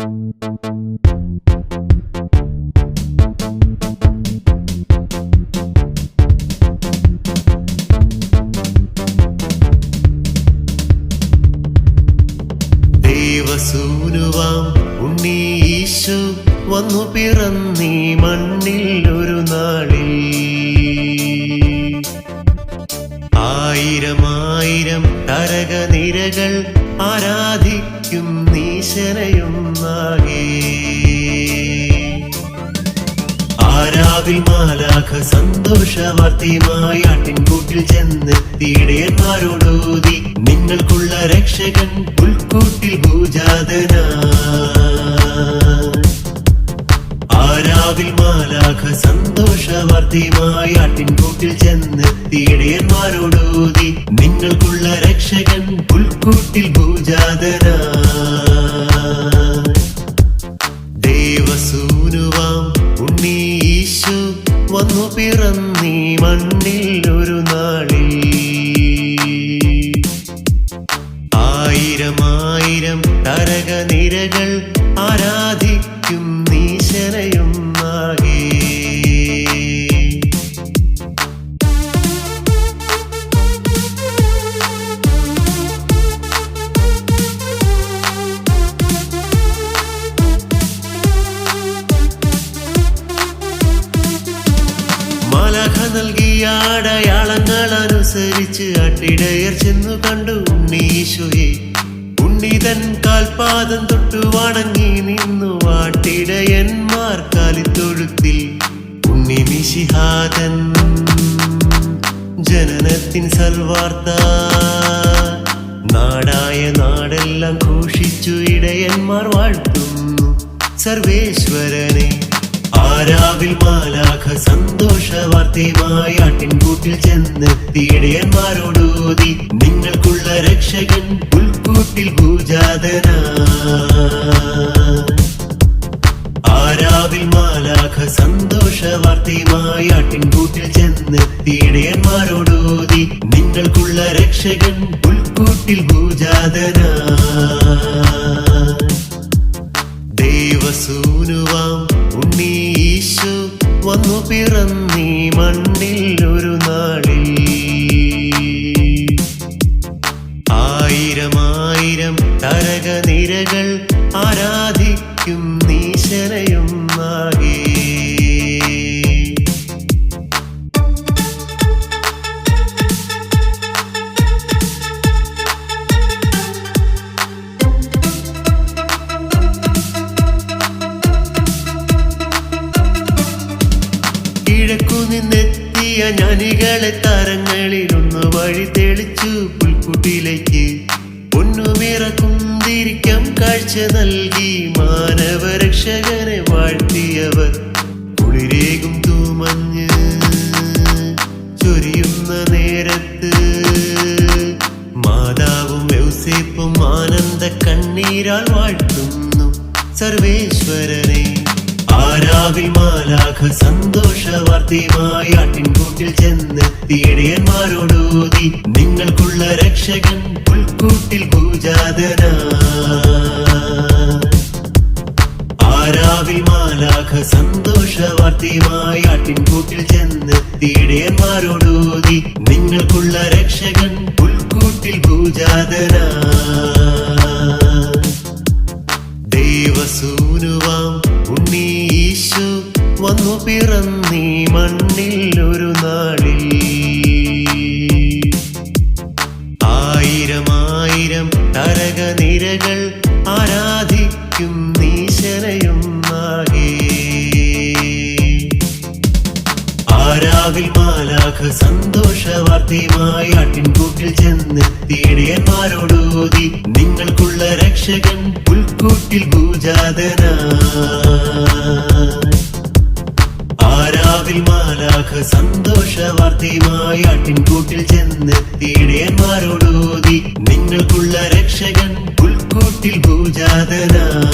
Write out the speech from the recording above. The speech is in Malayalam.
ദേവസൂനുവാം ഉണ്ണീശു വന്നു പിറന്നീ മണ്ണിൽ ഒരു നാളിൽ. ആയിരം തരകനിരകൾ ആരാധിക്കും നീശനയുന്നാകേ ആരാവിൽ മാലാഖ സന്തോഷവാർത്തയുമായി ആട്ടിൻകൂട്ടിൽ ചെന്നെത്തിയിടയന്മാരോടൂതി നിങ്ങൾക്കുള്ള രക്ഷകൻ പുൽക്കൂട്ടിൽ ഭൂജാതന. ആരാവിൽ മാലാഖ സന്തോഷവാർത്തയുമായി ചെന്നെത്തിയിടയന്മാരോടൂതി നിങ്ങൾക്കുള്ള രക്ഷകൻ പുൽക്കൂട്ടിൽ ഭൂജാതര ദേവസൂനുവാം ഉണ്ണീശു വന്നു പിറന്നീ മണ്ണിൽ ഒരു നാളിൽ. ആയിരം ആയിരം തരകനിരകൾ ആരാധിക്കും അടയാളങ്ങൾ അനുസരിച്ച് അട്ടിടയർ ചെന്നു കണ്ടു ഉണ്ണിതൻ കാൽപാദം തൊട്ടു വണങ്ങി നിന്നു വാട്ടിടയന്മാർ കാലിത്തൊഴുത്തിൽ. ഉണ്ണി മിശിഹാതൻ ജനനത്തിൻ സൽവാർത്ത. നാടായ നാടെല്ലാം ഘോഷിച്ചു ഇടയന്മാർ വാഴ്ത്തുന്നു. സർവേശ്വരനെ ആരാവിൽ മാലാഖ സന്തോഷ വാർത്തയുമായി ആട്ടിൻകൂട്ടിൽ ചെന്നെത്തിയിടയന്മാരോടൂതി നിങ്ങൾക്കുള്ള രക്ഷകൻ ഉൾക്കൂട്ടിൽ ഭൂജാതന. ആരാവിൽ മാലാഖ സന്തോഷ വാർത്തയുമായി ആട്ടിൻകൂട്ടിൽ ചെന്നെത്തിയിടയന്മാരോടൂതി നിങ്ങൾക്കുള്ള രക്ഷകൻ ഉൾക്കൂട്ടിൽ ഭൂജാതന. ദേവസൂനുവാം ഉണ്ണീശു വന്നു പിറന്നീ മണ്ണിൽ നിന്നെത്തിയ ஞாനികളെ തരങ്ങളിലൊന്ന് വഴി തെളിച്ചു പുൽക്കുട്ടിലേക്ക് പൊന്നുമിറ കുന്തിരിക്കം കാഴ്ച നൽകി മാനവരക്ഷകനെ വാഴ്ത്തിയവർ. കുളിരേകും തൂമഞ്ഞ് ചൊരിയുന്ന നേരത്ത്. മാതാവും യൗസേപ്പും ആനന്ദ കണ്ണീരാൽ വാഴ്ത്തുന്നു സർവേശ്വരനെ. ആരാവിൽ മാലാഖ സന്തോഷ വാർത്തയുമായി ആട്ടിൻകൂട്ടിൽ ചെന്നെത്തിയിടയന്മാരോടൂതി നിങ്ങൾക്കുള്ള രക്ഷകൻ പുൽക്കൂട്ടിൽ പൂജാതന. ആരാവിമാലാഖ സന്തോഷ വാർത്തയുമായി ആട്ടിൻകൂട്ടിൽ ചെന്നെത്തിയിടയന്മാരോടൂതി നിങ്ങൾക്കുള്ള രക്ഷകൻ പുൽക്കൂട്ടിൽ പിറന്നീ മണ്ണിൽ ഒരു നാളിൽ. ആയിരം ആയിരം തരകനിരകൾ ആരാധിക്കും നീശനയും ആകേ ആരാവിൽ മാലാഖ സന്തോഷ വാർത്തയുമായി ആട്ടിൻകൂട്ടിൽ ചെന്നെത്തിയിടയന്മാരോടൂതി നിങ്ങൾക്കുള്ള രക്ഷകൻ പുൽക്കൂട്ടിൽ ഭൂജാതന നിങ്ങൾക്കുള്ള രക്ഷകൻ പുൽക്കൂട്ടിൽ ഭൂജാതന